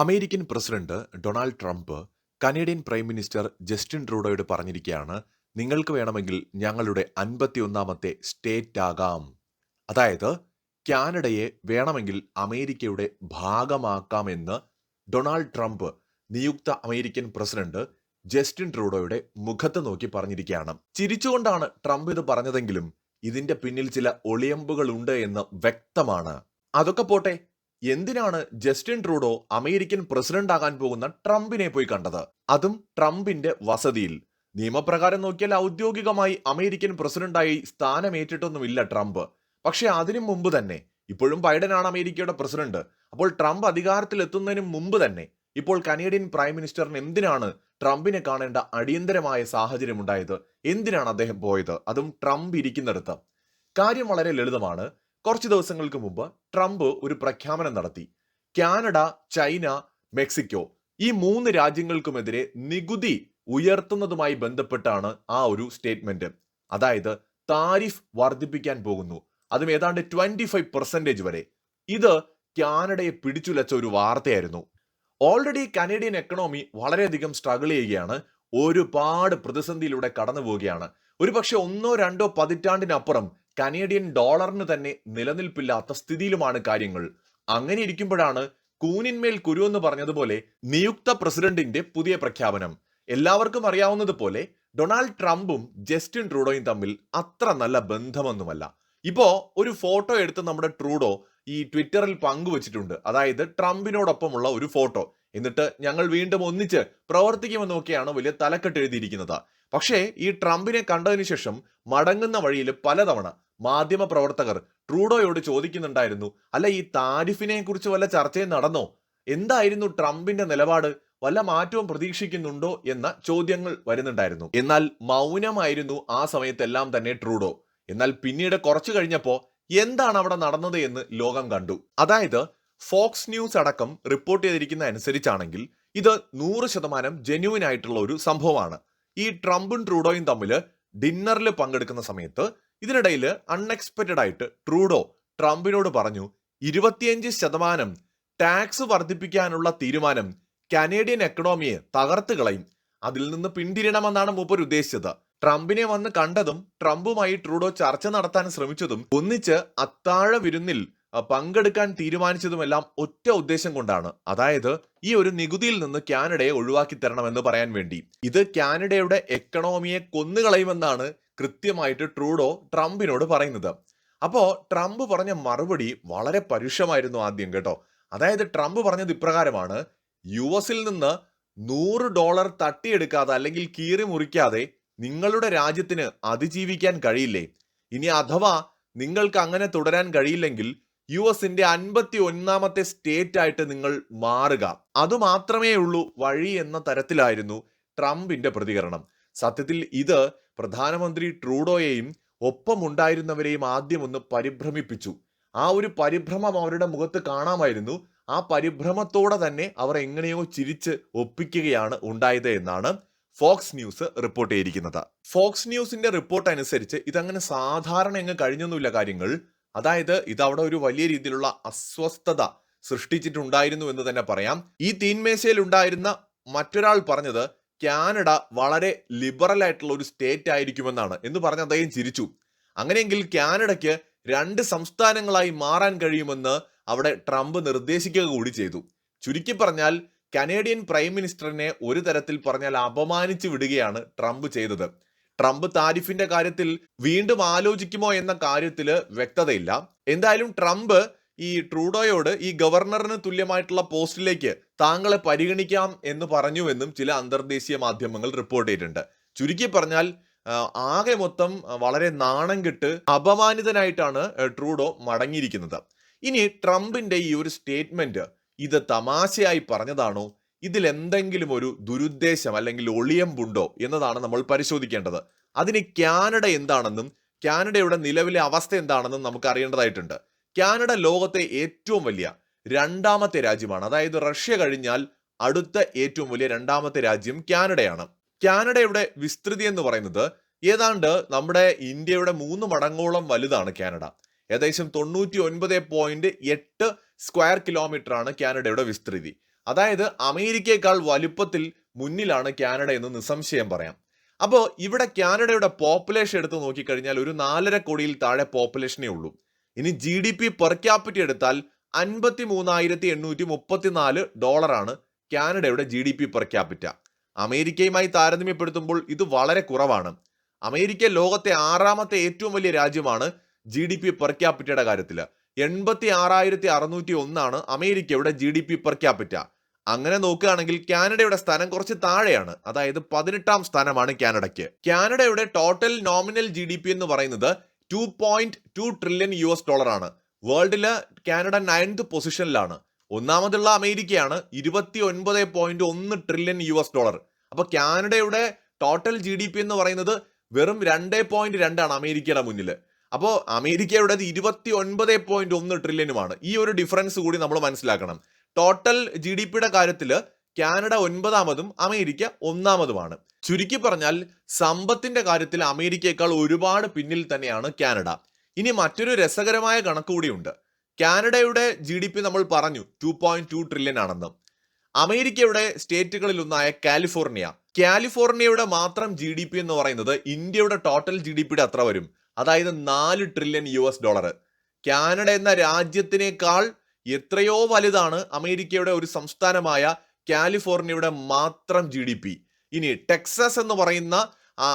American president Donald Trump Canadian prime minister Justin ട്രൂഡോയോട് പറഞ്ഞിരിക്കുകയാണ് നിങ്ങൾക്ക് വേണമെങ്കിൽ ഞങ്ങളുടെ അൻപത്തിയൊന്നാമത്തെ സ്റ്റേറ്റ് ആകാം. അതായത് കാനഡയെ വേണമെങ്കിൽ അമേരിക്കയുടെ ഭാഗമാക്കാമെന്ന് ഡൊണാൾഡ് ട്രംപ് നിയുക്ത അമേരിക്കൻ പ്രസിഡന്റ് ജസ്റ്റിൻ ട്രൂഡോയുടെ മുഖത്ത് നോക്കി പറഞ്ഞിരിക്കുകയാണ്. ചിരിച്ചുകൊണ്ടാണ് ട്രംപ് ഇത് പറഞ്ഞതെങ്കിലും ഇതിന്റെ പിന്നിൽ ചില ഒളിയമ്പുകളുണ്ട് എന്ന് വ്യക്തമാണ്. അതൊക്കെ പോട്ടെ എന്തിനാണ് ജസ്റ്റിൻ ട്രൂഡോ അമേരിക്കൻ പ്രസിഡന്റ് ആകാൻ പോകുന്ന ട്രംപിനെ പോയി കണ്ടത്? അതും ട്രംപിന്റെ വസതിയിൽ. നിയമപ്രകാരം നോക്കിയാൽ ഔദ്യോഗികമായി അമേരിക്കൻ പ്രസിഡന്റായി സ്ഥാനമേറ്റിട്ടൊന്നുമില്ല ട്രംപ്. പക്ഷെ അതിനു മുമ്പ് തന്നെ ഇപ്പോഴും ബൈഡൻ ആണ് അമേരിക്കയുടെ പ്രസിഡന്റ്. അപ്പോൾ ട്രംപ് അധികാരത്തിൽ എത്തുന്നതിന് മുമ്പ് തന്നെ ഇപ്പോൾ കനേഡിയൻ പ്രൈം മിനിസ്റ്ററിന് എന്തിനാണ് ട്രംപിനെ കാണേണ്ട അടിയന്തരമായ സാഹചര്യം ഉണ്ടായത് എന്തിനാണ് അദ്ദേഹം പോയത്? അതും ട്രംപ് ഇരിക്കുന്നിടത്ത്. കാര്യം വളരെ ലളിതമാണ്. കുറച്ച് ദിവസങ്ങൾക്ക് മുമ്പ് ട്രംപ് ഒരു പ്രഖ്യാപനം നടത്തി. കാനഡ ചൈന മെക്സിക്കോ ഈ മൂന്ന് രാജ്യങ്ങൾക്കുമെതിരെ നികുതി ഉയർത്തുന്നതുമായി ബന്ധപ്പെട്ടാണ് ആ ഒരു സ്റ്റേറ്റ്മെന്റ്. അതായത് താരിഫ് വർദ്ധിപ്പിക്കാൻ പോകുന്നു. അതും ഏതാണ്ട് ട്വന്റി ഫൈവ് പെർസെന്റേജ് വരെ. ഇത് കാനഡയെ പിടിച്ചുലച്ച ഒരു വാർത്തയായിരുന്നു. ഓൾറെഡി കനേഡിയൻ എക്കണോമി വളരെയധികം സ്ട്രഗിൾ ചെയ്യുകയാണ്. ഒരുപാട് പ്രതിസന്ധിയിലൂടെ കടന്നു പോവുകയാണ് ഒരുപക്ഷെ ഒന്നോ രണ്ടോ പതിറ്റാണ്ടിനപ്പുറം കനേഡിയൻ ഡോളറിന് തന്നെ നിലനിൽപ്പില്ലാത്ത സ്ഥിതിയിലുമാണ് കാര്യങ്ങൾ. അങ്ങനെ ഇരിക്കുമ്പോഴാണ് കൂനിന്മേൽ കുരു എന്ന് പറഞ്ഞതുപോലെ നിയുക്ത പ്രസിഡന്റിന്റെ പുതിയ പ്രഖ്യാപനം. എല്ലാവർക്കും അറിയാവുന്നതുപോലെ ഡൊണാൾഡ് ട്രംപും ജസ്റ്റിൻ ട്രൂഡോയും തമ്മിൽ അത്ര നല്ല ബന്ധമൊന്നുമല്ല. ഇപ്പോ ഒരു ഫോട്ടോ എടുത്ത് നമ്മുടെ ട്രൂഡോ ഈ ട്വിറ്ററിൽ പങ്കുവച്ചിട്ടുണ്ട്. അതായത് ട്രംപിനോടൊപ്പമുള്ള ഒരു ഫോട്ടോ. എന്നിട്ട് ഞങ്ങൾ വീണ്ടും ഒന്നിച്ച് പ്രവർത്തിക്കുമെന്നൊക്കെയാണ് വലിയ തലക്കെട്ട് എഴുതിയിരിക്കുന്നത്. പക്ഷേ ഈ ട്രംപിനെ കണ്ടതിന് ശേഷം മടങ്ങുന്ന വഴിയിൽ പലതവണ മാധ്യമ പ്രവർത്തകർ ട്രൂഡോയോട് ചോദിക്കുന്നുണ്ടായിരുന്നു അല്ല ഈ താരിഫിനെ കുറിച്ച് വല്ല ചർച്ചയും നടന്നോ? എന്തായിരുന്നു ട്രംപിന്റെ നിലപാട്? വല്ല മാറ്റവും പ്രതീക്ഷിക്കുന്നുണ്ടോ? എന്ന ചോദ്യങ്ങൾ വരുന്നുണ്ടായിരുന്നു. എന്നാൽ മൗനമായിരുന്നു ആ സമയത്തെല്ലാം തന്നെ ട്രൂഡോ. എന്നാൽ പിന്നീട് കുറച്ചു കഴിഞ്ഞപ്പോ എന്താണ് അവിടെ നടന്നത് എന്ന് ലോകം കണ്ടു. അതായത് ഫോക്സ് ന്യൂസ് അടക്കം റിപ്പോർട്ട് ചെയ്തിരിക്കുന്ന അനുസരിച്ചാണെങ്കിൽ ഇത് നൂറ് ശതമാനം ജെന്യുവിൻ ആയിട്ടുള്ള ഒരു സംഭവമാണ്. ഈ ട്രംപും ട്രൂഡോയും തമ്മിൽ ഡിന്നറിൽ പങ്കെടുക്കുന്ന സമയത്ത് ഇതിനിടയിൽ അൺഎക്സ്പെക്റ്റഡ് ആയിട്ട് ട്രൂഡോ ട്രംപിനോട് പറഞ്ഞു ഇരുപത്തിയഞ്ച് ശതമാനം ടാക്സ് വർദ്ധിപ്പിക്കാനുള്ള തീരുമാനം കനേഡിയൻ എക്കണോമിയെ തകർത്ത് കളയും. അതിൽ നിന്ന് പിന്തിരിയണമെന്നാണ് മൂപ്പർ ഉദ്ദേശിച്ചത്. ട്രംപിനെ വന്ന് കണ്ടതും ട്രംപുമായി ട്രൂഡോ ചർച്ച നടത്താൻ ശ്രമിച്ചതും ഒന്നിച്ച് അത്താഴ വിരുന്നിൽ പങ്കെടുക്കാൻ തീരുമാനിച്ചതുമെല്ലാം ഒറ്റ ഉദ്ദേശം കൊണ്ടാണ്. അതായത് ഈ ഒരു നികുതിയിൽ നിന്ന് കാനഡയെ ഒഴിവാക്കി തരണമെന്ന് പറയാൻ വേണ്ടി. ഇത് കാനഡയുടെ എക്കണോമിയെ കൊന്നുകളയുമെന്നാണ് കൃത്യമായിട്ട് ട്രൂഡോ ട്രംപിനോട് പറയുന്നത്. അപ്പോ ട്രംപ് പറഞ്ഞ മറുപടി വളരെ പരുഷമായിരുന്നു ആദ്യം കേട്ടോ. അതായത് ട്രംപ് പറഞ്ഞത് ഇപ്രകാരമാണ്. യു എസിൽ നിന്ന് നൂറ് ഡോളർ തട്ടിയെടുക്കാതെ അല്ലെങ്കിൽ കീറി മുറിക്കാതെ നിങ്ങളുടെ രാജ്യത്തിന് അതിജീവിക്കാൻ കഴിയില്ലേ? ഇനി അഥവാ നിങ്ങൾക്ക് അങ്ങനെ തുടരാൻ കഴിയില്ലെങ്കിൽ യു എസിന്റെ അൻപത്തി ഒന്നാമത്തെ സ്റ്റേറ്റ് ആയിട്ട് നിങ്ങൾ മാറുക. അതുമാത്രമേ ഉള്ളൂ വഴി എന്ന തരത്തിലായിരുന്നു ട്രംപിന്റെ പ്രതികരണം. സത്യത്തിൽ ഇത് പ്രധാനമന്ത്രി ട്രൂഡോയെയും ഒപ്പമുണ്ടായിരുന്നവരെയും ആദ്യം ഒന്ന് പരിഭ്രമിപ്പിച്ചു. ആ ഒരു പരിഭ്രമം അവരുടെ മുഖത്ത് കാണാമായിരുന്നു. ആ പരിഭ്രമത്തോടെ തന്നെ അവർ എങ്ങനെയോ ചിരിച്ച് ഒപ്പിക്കുകയാണ് ഉണ്ടായത് എന്നാണ് ഫോക്സ് ന്യൂസ് റിപ്പോർട്ട് ചെയ്തിരിക്കുന്നത്. ഫോക്സ് ന്യൂസിന്റെ റിപ്പോർട്ട് അനുസരിച്ച് ഇതങ്ങനെ സാധാരണ എങ്ങ് കഴിഞ്ഞൊന്നുമില്ല കാര്യങ്ങൾ. അതായത് ഇതവിടെ ഒരു വലിയ രീതിയിലുള്ള അസ്വസ്ഥത സൃഷ്ടിച്ചിട്ടുണ്ടായിരുന്നു എന്ന് തന്നെ പറയാം. ഈ തീന്മേശയിൽ ഉണ്ടായിരുന്ന മറ്റൊരാൾ പറഞ്ഞത് കാനഡ വളരെ ലിബറൽ ആയിട്ടുള്ള ഒരു സ്റ്റേറ്റ് ആയിരിക്കുമെന്നാണ് എന്ന് പറഞ്ഞ് അദ്ദേഹം ചിരിച്ചു. അങ്ങനെയെങ്കിൽ കാനഡയ്ക്ക് രണ്ട് സംസ്ഥാനങ്ങളായി മാറാൻ കഴിയുമെന്ന് അവിടെ ട്രംപ് നിർദ്ദേശിക്കുക കൂടി ചെയ്തു. ചുരുക്കി പറഞ്ഞാൽ കനേഡിയൻ പ്രൈം മിനിസ്റ്ററിനെ ഒരു തരത്തിൽ പറഞ്ഞാൽ അപമാനിച്ചു വിടുകയാണ് ട്രംപ് ചെയ്തത്. ട്രംപ് താരിഫിന്റെ കാര്യത്തിൽ വീണ്ടും ആലോചിക്കുമോ എന്ന കാര്യത്തിൽ വ്യക്തതയില്ല. എന്തായാലും ട്രംപ് ഈ ട്രൂഡോയോട് ഈ ഗവർണറിന് തുല്യമായിട്ടുള്ള പോസ്റ്റിലേക്ക് താങ്കളെ പരിഗണിക്കാം എന്ന് പറഞ്ഞുവെന്നും ചില അന്തർദേശീയ മാധ്യമങ്ങൾ റിപ്പോർട്ട് ചെയ്തിട്ടുണ്ട്. ചുരുക്കി പറഞ്ഞാൽ ആകെ മൊത്തം വളരെ നാണം കെട്ട് അപമാനിതനായിട്ടാണ് ട്രൂഡോ മടങ്ങിയിരിക്കുന്നത്. ഇനി ട്രംപിന്റെ ഈ ഒരു സ്റ്റേറ്റ്മെന്റ് ഇത് തമാശയായി പറഞ്ഞതാണോ? ഇതിൽ എന്തെങ്കിലും ഒരു ദുരുദ്ദേശം അല്ലെങ്കിൽ ഒളിയമ്പുണ്ടോ എന്നതാണ് നമ്മൾ പരിശോധിക്കേണ്ടത്. അതിന് കാനഡ എന്താണെന്നും കാനഡയുടെ നിലവിലെ അവസ്ഥ എന്താണെന്നും നമുക്ക് അറിയേണ്ടതായിട്ടുണ്ട്. കാനഡ ലോകത്തെ ഏറ്റവും വലിയ രണ്ടാമത്തെ രാജ്യമാണ്. അതായത് റഷ്യ കഴിഞ്ഞാൽ അടുത്ത ഏറ്റവും വലിയ രണ്ടാമത്തെ രാജ്യം കാനഡയാണ്. കാനഡയുടെ വിസ്തൃതി എന്ന് പറയുന്നത് ഏതാണ്ട് നമ്മുടെ ഇന്ത്യയുടെ മൂന്ന് മടങ്ങോളം വലുതാണ് കാനഡ. ഏകദേശം തൊണ്ണൂറ്റി ഒൻപത് പോയിന്റ് എട്ട് സ്ക്വയർ കിലോമീറ്റർ ആണ് കാനഡയുടെ വിസ്തൃതി. അതായത് അമേരിക്കയെക്കാൾ വലുപ്പത്തിൽ മുന്നിലാണ് കാനഡ എന്ന് നിസ്സംശയം പറയാം. അപ്പോൾ ഇവിടെ കാനഡയുടെ പോപ്പുലേഷൻ എടുത്ത് നോക്കിക്കഴിഞ്ഞാൽ ഒരു നാലര കോടിയിൽ താഴെ പോപ്പുലേഷനേ ഉള്ളൂ. ഇനി G D P per capita എടുത്താൽ അൻപത്തി മൂന്നായിരത്തി എണ്ണൂറ്റി മുപ്പത്തിനാല് ഡോളറാണ് കാനഡയുടെ G D P per capita അമേരിക്കയുമായി താരതമ്യപ്പെടുത്തുമ്പോൾ ഇത് വളരെ കുറവാണ്. അമേരിക്ക ലോകത്തെ ആറാമത്തെ ഏറ്റവും വലിയ രാജ്യമാണ് ജി ഡി പി പെർ ക്യാപിറ്റയുടെ കാര്യത്തിൽ എൺപത്തി ആറായിരത്തി അറുന്നൂറ്റി ഒന്നാണ് അമേരിക്കയുടെ G D P per capita. അങ്ങനെ നോക്കുകയാണെങ്കിൽ കാനഡയുടെ സ്ഥാനം കുറച്ച് താഴെയാണ്. അതായത് പതിനെട്ടാം സ്ഥാനമാണ് കാനഡയ്ക്ക്. കാനഡയുടെ total nominal G D P എന്ന് പറയുന്നത് two point two trillion U S dollar ആണ് വേൾഡിൽ കാനഡ നയൻത് പൊസിഷനിലാണ്. ഒന്നാമതുള്ള അമേരിക്കയാണ് ഇരുപത്തി ഒൻപത് പോയിന്റ് ഒന്ന് ട്രില്യൺ യു എസ് ഡോളർ. അപ്പൊ കാനഡയുടെ ടോട്ടൽ ജി ഡി പി എന്ന് പറയുന്നത് വെറും രണ്ട് പോയിന്റ് രണ്ടാണ് അമേരിക്കയുടെ മുന്നിൽ അപ്പോൾ അമേരിക്കയുടെ ഇരുപത്തി ഒൻപത് പോയിന്റ് ഒന്ന് ട്രില്യനുമാണ് ഈ ഒരു ഡിഫറൻസ് കൂടി നമ്മൾ മനസ്സിലാക്കണം. ടോട്ടൽ ജി ഡി പിയുടെ കാര്യത്തിൽ കാനഡ ഒൻപതാമതും അമേരിക്ക ഒന്നാമതുമാണ്. ചുരുക്കി പറഞ്ഞാൽ സമ്പത്തിന്റെ കാര്യത്തിൽ അമേരിക്കയേക്കാൾ ഒരുപാട് പിന്നിൽ തന്നെയാണ് കാനഡ. ഇനി മറ്റൊരു രസകരമായ കണക്ക് കൂടിയുണ്ട്. കാനഡയുടെ ജി ഡി പി നമ്മൾ പറഞ്ഞു ടു പോയിന്റ് ടു ട്രില്യൺ ആണെന്ന്. അമേരിക്കയുടെ സ്റ്റേറ്റുകളിൽ ഒന്നായ കാലിഫോർണിയ. കാലിഫോർണിയയുടെ മാത്രം ജി ഡി പി എന്ന് പറയുന്നത് ഇന്ത്യയുടെ ടോട്ടൽ ജി ഡി പിയുടെ അത്ര വരും. അതായത് നാല് trillion U S dollar Canada എന്ന രാജ്യത്തിനേക്കാൾ എത്രയോ വലുതാണ് അമേരിക്കയുടെ ഒരു സംസ്ഥാനമായ കാലിഫോർണിയയുടെ മാത്രം ജി ഡി പി ഇനി ടെക്സസ് എന്ന് പറയുന്ന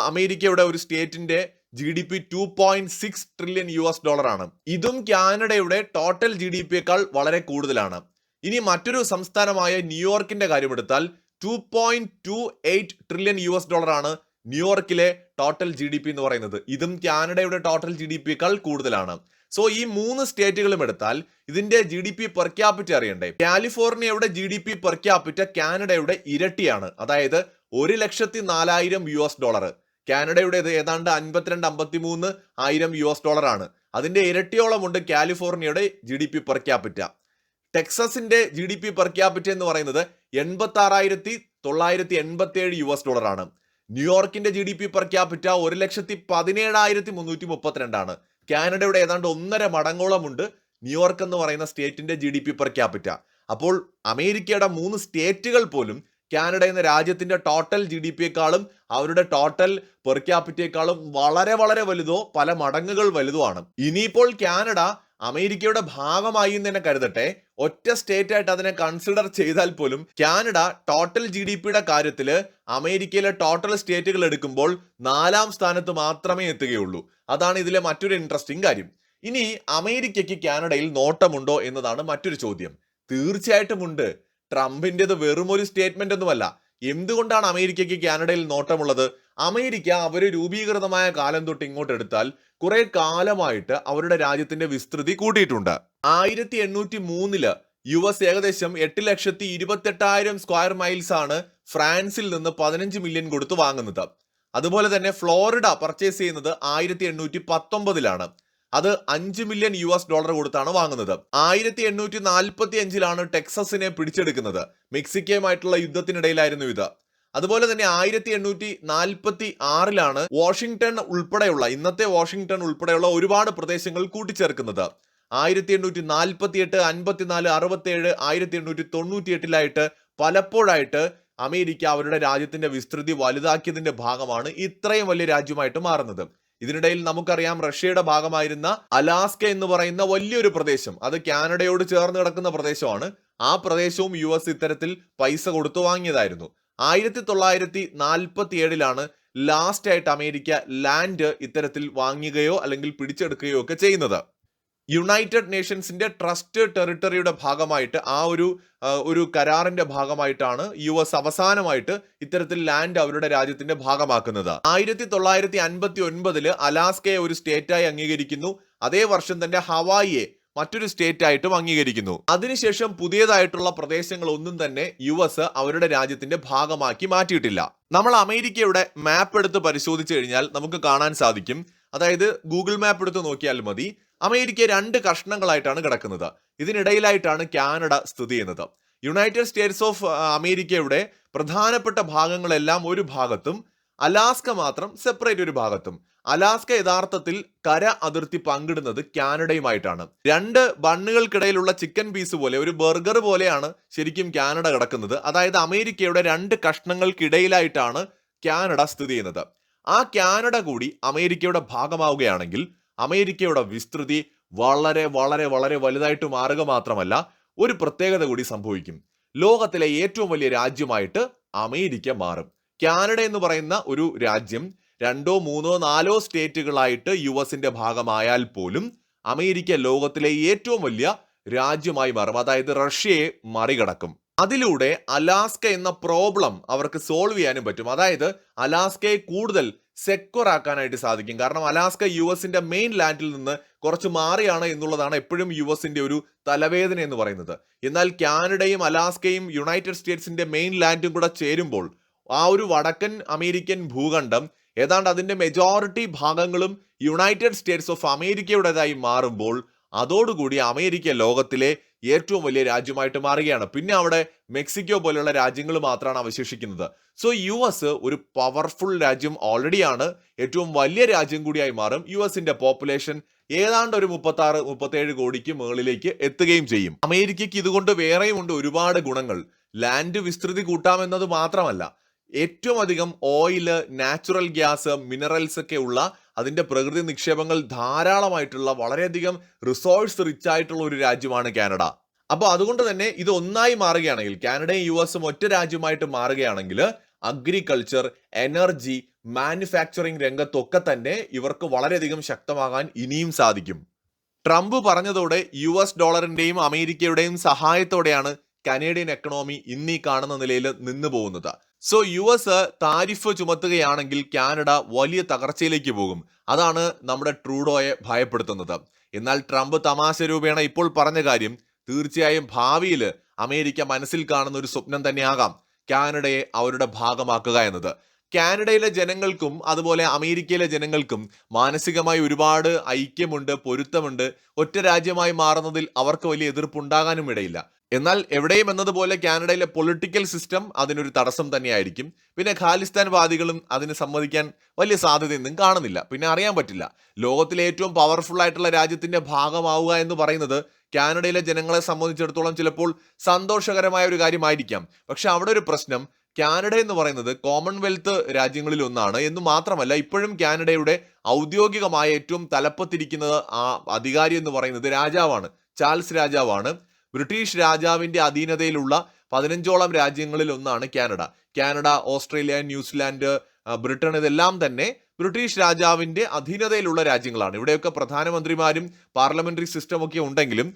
അമേരിക്കയുടെ ഒരു സ്റ്റേറ്റിന്റെ G D P two point six trillion U S dollar ആണ്. ഇതും കാനഡയുടെ ടോട്ടൽ ജി ഡി പിയേക്കാൾ വളരെ കൂടുതലാണ്. ഇനി മറ്റൊരു സംസ്ഥാനമായ ന്യൂയോർക്കിന്റെ കാര്യമെടുത്താൽ two point two eight trillion U S dollar ആണ് ന്യൂയോർക്കിലെ ടോട്ടൽ ജി ഡി പി എന്ന് പറയുന്നത് ഇതും കാനഡയുടെ ടോട്ടൽ ജി ഡി പിയേക്കാൾ കൂടുതലാണ്. സോ ഈ മൂന്ന് സ്റ്റേറ്റുകളും എടുത്താൽ ഇതിന്റെ G D P per capita അറിയണ്ടേ? കാലിഫോർണിയയുടെ G D P per capita കാനഡയുടെ ഇരട്ടിയാണ്. അതായത് ഒരു ലക്ഷത്തി നാലായിരം യു എസ് ഡോളർ കാനഡയുടെ ഏതാണ്ട് അൻപത്തിരണ്ട് അമ്പത്തി മൂന്ന് ആയിരം യു എസ് ഡോളർ ആണ്. അതിന്റെ ഇരട്ടിയോളമുണ്ട് കാലിഫോർണിയയുടെ G D P per capita ടെക്സസിന്റെ G D P per capita എന്ന് പറയുന്നത് എൺപത്തി ആറായിരത്തി തൊള്ളായിരത്തി എൺപത്തി ഏഴ് യു എസ് ഡോളർ ആണ്. ന്യൂയോർക്കിന്റെ G D P per capita ഒരു ലക്ഷത്തി പതിനേഴായിരത്തി മുന്നൂറ്റി മുപ്പത്തിരണ്ടാണ്. കാനഡയുടെ ഏതാണ്ട് ഒന്നര മടങ്ങോളമുണ്ട് ന്യൂയോർക്ക് എന്ന് പറയുന്ന സ്റ്റേറ്റിന്റെ G D P per capita. അപ്പോൾ അമേരിക്കയുടെ മൂന്ന് സ്റ്റേറ്റുകൾ പോലും കാനഡ എന്ന രാജ്യത്തിന്റെ ടോട്ടൽ ജി ഡി പിയെക്കാളും അവരുടെ ടോട്ടൽ പെർ ക്യാപിറ്റയെക്കാളും വളരെ വളരെ വലുതോ പല മടങ്ങുകൾ വലുതോ ആണ്. ഇനിയിപ്പോൾ കാനഡ അമേരിക്കയുടെ ഭാഗമായി എന്ന് തന്നെ കരുതട്ടെ ഒറ്റ സ്റ്റേറ്റ് ആയിട്ട് അതിനെ കൺസിഡർ ചെയ്താൽ പോലും കാനഡ ടോട്ടൽ ജി ഡി പിയുടെ കാര്യത്തിൽ അമേരിക്കയിലെ ടോട്ടൽ സ്റ്റേറ്റുകൾ എടുക്കുമ്പോൾ നാലാം സ്ഥാനത്ത് മാത്രമേ എത്തുകയുള്ളൂ. അതാണ് ഇതിലെ മറ്റൊരു ഇൻട്രസ്റ്റിംഗ് കാര്യം. ഇനി അമേരിക്കയ്ക്ക് കാനഡയിൽ നോട്ടമുണ്ടോ എന്നതാണ് മറ്റൊരു ചോദ്യം. തീർച്ചയായിട്ടും ഉണ്ട്. ട്രംപിന്റേത് വെറും ഒരു സ്റ്റേറ്റ്മെന്റ് ഒന്നുമല്ല. എന്തുകൊണ്ടാണ് അമേരിക്കയ്ക്ക് കാനഡയിൽ നോട്ടമുള്ളത്? അമേരിക്ക അവർ രൂപീകൃതമായ കാലം തൊട്ട് ഇങ്ങോട്ട് എടുത്താൽ കുറെ കാലമായിട്ട് അവരുടെ രാജ്യത്തിന്റെ വിസ്തൃതി കൂട്ടിയിട്ടുണ്ട്. ആയിരത്തി എണ്ണൂറ്റി മൂന്നിൽ യു എസ് ഏകദേശം എട്ട് ലക്ഷത്തി ഇരുപത്തെട്ടായിരം സ്ക്വയർ മൈൽസ് ആണ് ഫ്രാൻസിൽ നിന്ന് പതിനഞ്ച് മില്യൺ കൊടുത്ത് വാങ്ങുന്നത്. അതുപോലെ തന്നെ ഫ്ലോറിഡ പർച്ചേസ് ചെയ്യുന്നത് ആയിരത്തി എണ്ണൂറ്റി പത്തൊമ്പതിലാണ് അത് അഞ്ച് മില്യൺ യു എസ് ഡോളർ കൊടുത്താണ് വാങ്ങുന്നത്. ആയിരത്തി എണ്ണൂറ്റി നാൽപ്പത്തി അഞ്ചിലാണ് ടെക്സസിനെ പിടിച്ചെടുക്കുന്നത്. മെക്സിക്കോയുമായിട്ടുള്ള യുദ്ധത്തിനിടയിലായിരുന്നു ഇത്. അതുപോലെ തന്നെ ആയിരത്തി എണ്ണൂറ്റി നാൽപ്പത്തി ആറിലാണ് വാഷിംഗ്ടൺ ഉൾപ്പെടെയുള്ള ഇന്നത്തെ വാഷിംഗ്ടൺ ഉൾപ്പെടെയുള്ള ഒരുപാട് പ്രദേശങ്ങൾ കൂട്ടിച്ചേർക്കുന്നത്. ആയിരത്തി എണ്ണൂറ്റി നാൽപ്പത്തി എട്ട് അൻപത്തിനാല് അറുപത്തി ഏഴ് ആയിരത്തി എണ്ണൂറ്റി തൊണ്ണൂറ്റി എട്ടിലായിട്ട് പലപ്പോഴായിട്ട് അമേരിക്ക അവരുടെ രാജ്യത്തിന്റെ വിസ്തൃതി വലുതാക്കിയതിന്റെ ഭാഗമാണ് ഇത്രയും വലിയ രാജ്യമായിട്ട് മാറുന്നത്. ഇതിനിടയിൽ നമുക്കറിയാം റഷ്യയുടെ ഭാഗമായിരുന്ന അലാസ്ക എന്ന് പറയുന്ന വലിയൊരു പ്രദേശം. അത് കാനഡയോട് ചേർന്ന് കിടക്കുന്ന പ്രദേശമാണ്. ആ പ്രദേശവും യു എസ് ഇത്തരത്തിൽ പൈസ കൊടുത്തു വാങ്ങിയതായിരുന്നു. ആയിരത്തി തൊള്ളായിരത്തി നാൽപ്പത്തി ഏഴിലാണ് ലാസ്റ്റ് ആയിട്ട് അമേരിക്ക ലാൻഡ് ഇത്തരത്തിൽ വാങ്ങുകയോ അല്ലെങ്കിൽ പിടിച്ചെടുക്കുകയോ ഒക്കെ ചെയ്യുന്നത്. യുണൈറ്റഡ് നേഷൻസിന്റെ ട്രസ്റ്റ് ടെറിട്ടറിയുടെ ഭാഗമായിട്ട് ആ ഒരു ഒരു കരാറിന്റെ ഭാഗമായിട്ടാണ് യു എസ് അവസാനമായിട്ട് ഇത്തരത്തിൽ ലാൻഡ് അവരുടെ രാജ്യത്തിന്റെ ഭാഗമാക്കുന്നത്. ആയിരത്തി തൊള്ളായിരത്തി അൻപത്തി ഒൻപതിൽ അലാസ്കയെ ഒരു സ്റ്റേറ്റായി അംഗീകരിക്കുന്നു. അതേ വർഷം തന്നെ ഹവായിയെ മറ്റൊരു സ്റ്റേറ്റ് ആയിട്ടും അംഗീകരിക്കുന്നു. അതിനുശേഷം പുതിയതായിട്ടുള്ള പ്രദേശങ്ങൾ ഒന്നും തന്നെ യു എസ് അവരുടെ രാജ്യത്തിന്റെ ഭാഗമാക്കി മാറ്റിയിട്ടില്ല. നമ്മൾ അമേരിക്കയുടെ മാപ്പ് എടുത്ത് പരിശോധിച്ചു കഴിഞ്ഞാൽ നമുക്ക് കാണാൻ സാധിക്കും. അതായത് ഗൂഗിൾ മാപ്പ് എടുത്ത് നോക്കിയാൽ മതി. അമേരിക്ക രണ്ട് കഷ്ണങ്ങളായിട്ടാണ് കിടക്കുന്നത്. ഇതിനിടയിലായിട്ടാണ് കാനഡ സ്ഥിതി ചെയ്യുന്നത്. യുണൈറ്റഡ് സ്റ്റേറ്റ്സ് ഓഫ് അമേരിക്കയുടെ പ്രധാനപ്പെട്ട ഭാഗങ്ങളെല്ലാം ഒരു ഭാഗത്തും അലാസ്ക മാത്രം സെപ്പറേറ്റ് ഒരു ഭാഗത്തും. അലാസ്ക യഥാർത്ഥത്തിൽ കര അതിർത്തി പങ്കിടുന്നത് കാനഡയുമായിട്ടാണ്. രണ്ട് ബണ്ണുകൾക്കിടയിലുള്ള ചിക്കൻ പീസ് പോലെ ഒരു ബർഗർ പോലെയാണ് ശരിക്കും കാനഡ കിടക്കുന്നത്. അതായത് അമേരിക്കയുടെ രണ്ട് കഷ്ണങ്ങൾക്കിടയിലായിട്ടാണ് കാനഡ സ്ഥിതി ചെയ്യുന്നത്. ആ കാനഡ കൂടി അമേരിക്കയുടെ ഭാഗമാവുകയാണെങ്കിൽ അമേരിക്കയുടെ വിസ്തൃതി വളരെ വളരെ വളരെ വലുതായിട്ട് മാറുക മാത്രമല്ല ഒരു പ്രത്യേകത കൂടി സംഭവിക്കും. ലോകത്തിലെ ഏറ്റവും വലിയ രാജ്യമായിട്ട് അമേരിക്ക മാറും. കാനഡ എന്ന് പറയുന്ന ഒരു രാജ്യം രണ്ടോ മൂന്നോ നാലോ സ്റ്റേറ്റുകളായിട്ട് യു എസിന്റെ ഭാഗമായാൽ പോലും അമേരിക്ക ലോകത്തിലെ ഏറ്റവും വലിയ രാജ്യമായി മാറും. അതായത് റഷ്യയെ മറികടക്കും. അതിലൂടെ അലാസ്ക എന്ന പ്രോബ്ലം അവർക്ക് സോൾവ് ചെയ്യാനും പറ്റും. അതായത് അലാസ്കയെ കൂടുതൽ സെക്വർ ആക്കാനായിട്ട് സാധിക്കും. കാരണം അലാസ്ക യു എസിന്റെ മെയിൻ ലാൻഡിൽ നിന്ന് കുറച്ച് മാറിയാണ് എന്നുള്ളതാണ് എപ്പോഴും യു എസിന്റെ ഒരു തലവേദന എന്ന് പറയുന്നത്. എന്നാൽ കാനഡയും അലാസ്കയും യുണൈറ്റഡ് സ്റ്റേറ്റ്സിന്റെ മെയിൻ ലാൻഡും കൂടെ ചേരുമ്പോൾ ആ ഒരു വടക്കൻ അമേരിക്കൻ ഭൂഖണ്ഡം ഏതാണ്ട് അതിന്റെ മെജോറിറ്റി ഭാഗങ്ങളും യുണൈറ്റഡ് സ്റ്റേറ്റ്സ് ഓഫ് അമേരിക്കയുടേതായി മാറുമ്പോൾ അതോടുകൂടി അമേരിക്ക ലോകത്തിലെ ഏറ്റവും വലിയ രാജ്യമായിട്ട് മാറുകയാണ്. പിന്നെ അവിടെ മെക്സിക്കോ പോലെയുള്ള രാജ്യങ്ങൾ മാത്രമാണ് അവശേഷിക്കുന്നത്. സോ യു എസ് ഒരു പവർഫുൾ രാജ്യം ഓൾറെഡിയാണ് ഏറ്റവും വലിയ രാജ്യം കൂടിയായി മാറും. യു എസിന്റെ പോപ്പുലേഷൻ ഏതാണ്ട് ഒരു മുപ്പത്തി ആറ് മുപ്പത്തേഴ് കോടിക്ക് മുകളിലേക്ക് എത്തുകയും ചെയ്യും. അമേരിക്കയ്ക്ക് ഇതുകൊണ്ട് വേറെയും ഉണ്ട് ഒരുപാട് ഗുണങ്ങൾ. ലാൻഡ് വിസ്തൃതി കൂട്ടാമെന്നത് മാത്രമല്ല. ഏറ്റവും അധികം ഓയിൽ നാച്ചുറൽ ഗ്യാസ് മിനറൽസ് ഒക്കെ ഉള്ള അതിന്റെ പ്രകൃതി നിക്ഷേപങ്ങൾ ധാരാളമായിട്ടുള്ള വളരെയധികം റിസോഴ്സ് റിച്ച് ആയിട്ടുള്ള ഒരു രാജ്യമാണ് കാനഡ. അപ്പോൾ അതുകൊണ്ട് തന്നെ ഇത് ഒന്നായി മാറുകയാണെങ്കിൽ കാനഡയും യു എസും ഒറ്റ രാജ്യമായിട്ട് മാറുകയാണെങ്കിൽ അഗ്രികൾച്ചർ എനർജി മാനുഫാക്ചറിംഗ് രംഗത്തൊക്കെ തന്നെ ഇവർക്ക് വളരെയധികം ശക്തമാകാൻ ഇനിയും സാധിക്കും. ട്രംപ് പറഞ്ഞതോടെ യു എസ് ഡോളറിന്റെയും അമേരിക്കയുടെയും സഹായത്തോടെയാണ് കനേഡിയൻ എക്കണോമി ഇന്നീ കാണുന്ന നിലയിൽ നിന്നു പോകുന്നത്. സോ യു എസ് താരിഫ് ചുമത്തുകയാണെങ്കിൽ കാനഡ വലിയ തകർച്ചയിലേക്ക് പോകും. അതാണ് നമ്മുടെ ട്രൂഡോയെ ഭയപ്പെടുത്തുന്നത്. എന്നാൽ ട്രംപ് തമാശ രൂപേണ ഇപ്പോൾ പറഞ്ഞ കാര്യം തീർച്ചയായും ഭാവിയിൽ അമേരിക്ക മനസ്സിൽ കാണുന്ന ഒരു സ്വപ്നം തന്നെയാകാം. കാനഡയെ അവരുടെ ഭാഗമാക്കുക എന്നത്. കാനഡയിലെ ജനങ്ങൾക്കും അതുപോലെ അമേരിക്കയിലെ ജനങ്ങൾക്കും മാനസികമായി ഒരുപാട് ഐക്യമുണ്ട് പൊരുത്തമുണ്ട്. ഒറ്റ രാജ്യമായി മാറുന്നതിൽ അവർക്ക് വലിയ എതിർപ്പുണ്ടാകാനും ഇടയില്ല. എന്നാൽ എവിടെയും എന്നതുപോലെ കാനഡയിലെ പൊളിറ്റിക്കൽ സിസ്റ്റം അതിനൊരു തടസ്സം തന്നെയായിരിക്കും. പിന്നെ ഖാലിസ്ഥാൻ വാദികളും അതിന് സമ്മതിക്കാൻ വലിയ സാധ്യതയൊന്നും കാണുന്നില്ല. പിന്നെ അറിയാൻ പറ്റില്ല. ലോകത്തിലെ ഏറ്റവും പവർഫുൾ ആയിട്ടുള്ള രാജ്യത്തിന്റെ ഭാഗമാവുക എന്ന് പറയുന്നത് കാനഡയിലെ ജനങ്ങളെ സംബന്ധിച്ചിടത്തോളം ചിലപ്പോൾ സന്തോഷകരമായ ഒരു കാര്യമായിരിക്കാം. പക്ഷെ അവിടെ ഒരു പ്രശ്നം കാനഡ എന്ന് പറയുന്നത് കോമൺവെൽത്ത് രാജ്യങ്ങളിൽ ഒന്നാണ് എന്ന് മാത്രമല്ല ഇപ്പോഴും കാനഡയുടെ ഔദ്യോഗികമായ ഏറ്റവും തലപ്പത്തിരിക്കുന്നത് ആ അധികാരി എന്ന് പറയുന്നത് രാജാവാണ് ചാൾസ് രാജാവാണ്. ബ്രിട്ടീഷ് രാജാവിന്റെ അധീനതയിലുള്ള പതിനഞ്ചോളം രാജ്യങ്ങളിൽ ഒന്നാണ് Canada. Canada Australia New Zealand Britain ഇതെല്ലാം തന്നെ ബ്രിട്ടീഷ് രാജാവിന്റെ അധീനതയിലുള്ള രാജ്യങ്ങളാണ്. ഇവിടെയൊക്കെ പ്രധാനമന്ത്രിമാരും പാർലമെന്ററി സിസ്റ്റം ഒക്കെ ഉണ്ടെങ്കിലും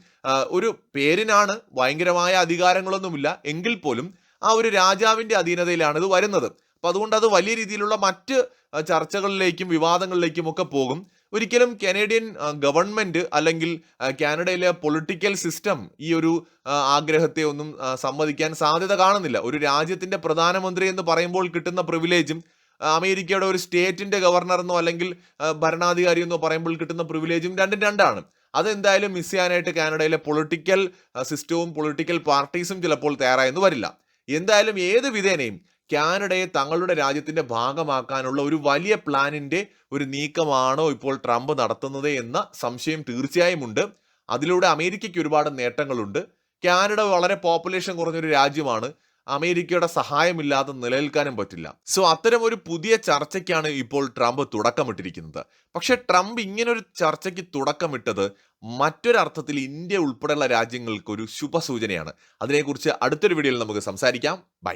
ഒരു പേരിനാണ് ഭയങ്കരമായ അധികാരങ്ങളൊന്നുമില്ല. എങ്കിൽ പോലും ആ ഒരു രാജാവിന്റെ അധീനതയിലാണ് ഇത് വരുന്നത്. അപ്പൊ അതുകൊണ്ട് അത് വലിയ രീതിയിലുള്ള മറ്റ് ചർച്ചകളിലേക്കും വിവാദങ്ങളിലേക്കും ഒക്കെ പോകും. ഒരിക്കലും കനേഡിയൻ ഗവൺമെന്റ് അല്ലെങ്കിൽ കാനഡയിലെ പൊളിറ്റിക്കൽ സിസ്റ്റം ഈ ഒരു ആഗ്രഹത്തെ ഒന്നും സമ്മതിക്കാൻ സാധ്യത കാണുന്നില്ല. ഒരു രാജ്യത്തിന്റെ പ്രധാനമന്ത്രി എന്ന് പറയുമ്പോൾ കിട്ടുന്ന പ്രിവിലേജും അമേരിക്കയുടെ ഒരു സ്റ്റേറ്റിന്റെ ഗവർണർ എന്നോ അല്ലെങ്കിൽ ഭരണാധികാരി എന്നോ പറയുമ്പോൾ കിട്ടുന്ന പ്രിവിലേജും രണ്ടും രണ്ടാണ്. അതെന്തായാലും മിസ് ചെയ്യാനായിട്ട് കാനഡയിലെ പൊളിറ്റിക്കൽ സിസ്റ്റവും പൊളിറ്റിക്കൽ പാർട്ടീസും ചിലപ്പോൾ തയ്യാറായെന്ന് വരില്ല. എന്തായാലും ഏത് വിധേനയും കാനഡയെ തങ്ങളുടെ രാജ്യത്തിന്റെ ഭാഗമാക്കാനുള്ള ഒരു വലിയ പ്ലാനിന്റെ ഒരു നീക്കമാണോ ഇപ്പോൾ ട്രംപ് നടത്തുന്നത് എന്ന സംശയം തീർച്ചയായും ഉണ്ട് അതിലൂടെ അമേരിക്കയ്ക്ക് ഒരുപാട് നേട്ടങ്ങളുണ്ട്. കാനഡ വളരെ പോപ്പുലേഷൻ കുറഞ്ഞൊരു രാജ്യമാണ്. അമേരിക്കയുടെ സഹായമില്ലാതെ നിലനിൽക്കാനും പറ്റില്ല. സോ അത്തരം ഒരു പുതിയ ചർച്ചയ്ക്കാണ് ഇപ്പോൾ ട്രംപ് തുടക്കമിട്ടിരിക്കുന്നത്. പക്ഷെ ട്രംപ് ഇങ്ങനൊരു ചർച്ചയ്ക്ക് തുടക്കമിട്ടത് മറ്റൊരർത്ഥത്തിൽ ഇന്ത്യ ഉൾപ്പെടെയുള്ള രാജ്യങ്ങൾക്ക് ഒരു ശുഭസൂചനയാണ്. അതിനെക്കുറിച്ച് അടുത്തൊരു വീഡിയോയിൽ നമുക്ക് സംസാരിക്കാം. ബൈ.